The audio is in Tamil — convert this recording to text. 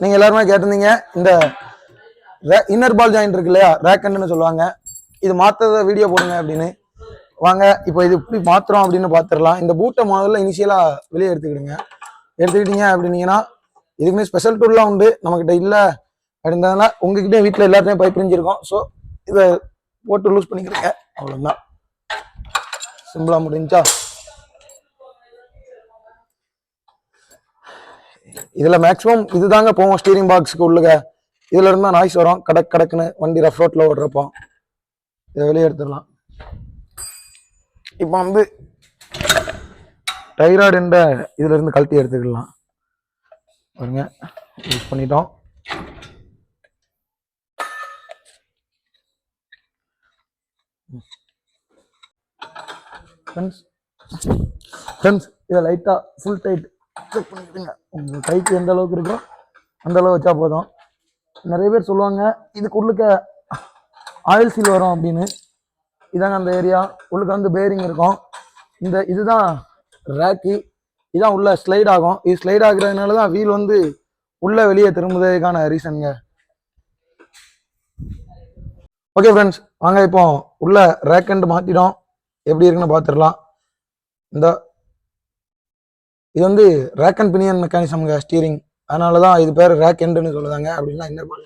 நீங்கள் எல்லாருமே கேட்டிருந்தீங்க இந்த இன்னர் பால் ஜாயிண்ட் இருக்கு இல்லையா ரேக்கண்ட்னு சொல்லுவாங்க. இது மாற்றத வீடியோ போடுங்க அப்படின்னு. வாங்க இப்போ இது இப்படி மாத்துறோம் அப்படின்னு பார்த்துடலாம் இந்த பூட்டை முதல்ல இனிஷியலாக வெளியே எடுத்துக்கிடுங்க. எடுத்துக்கிட்டீங்க அப்படின்னீங்கன்னா இதுக்குமே ஸ்பெஷல் டூல்லாம் உண்டு. நம்மக்கிட்ட இல்லை அப்படின்றதுனால உங்ககிட்ட வீட்டில் எல்லாத்தையும் பைப் பிரிஞ்சிருக்கோம். ஸோ இதை போட்டு லூஸ் பண்ணிக்கிறீங்க அவ்வளோதான் சிம்பிளாக முடிஞ்சா. இதில் மேக்ஸிமம் இதுதாங்க போவோம் ஸ்டீரிங் பாக்ஸுக்கு உள்ளுக. இதில் இருந்தால் நாய்ஸ் வரும். கடக் கடக்குன்னு வண்டி ரஃப் ரோட்டில் ஓடுறப்போ. இதை வெளியே எடுத்துடலாம். இப்போ வந்து டைராய்டு என்ற இதிலிருந்து கழட்டி எடுத்துக்கலாம். பாருங்க யூஸ் பண்ணிட்டோம். ஃப்ரெண்ட்ஸ் ஃப்ரெண்ட்ஸ் இதை லைட்டாக ஃபுல் டைட் செக் பண்ணிக்கிடுங்க. உங்கள் கைக்கு எந்த அளவுக்கு இருக்கோ அந்த அளவு வச்சா போதும். நிறைய பேர் சொல்லுவாங்க இதுக்கு உள்ளுக்க ஆயில் சீல் வரும் அப்படின்னு. இதாங்க அந்த ஏரியா உள்ளுக்க வந்து பேரிங் இருக்கும். இந்த இதுதான் ரேக்கு இதான் உள்ள ஸ்லைட் ஆகும். இது ஸ்லைட் ஆகுறதுனால தான் வீல் வந்து உள்ள வெளியே திரும்புவதற்கான ரீசனுங்க ஓகே ஃப்ரெண்ட்ஸ் வாங்க இப்போ உள்ள ரேக் அண்ட் மாற்றிடும் எப்படி இருக்குன்னு பார்த்துடலாம். இந்த இது வந்து ரேக் அண்ட் பினியன் மெக்கானிசம்ங்க ஸ்டீரிங் அதனால தான் இது பேர் ரேக் எண்டுன்னு சொல்லுதாங்க. அப்படின்னா இன்னர் பால்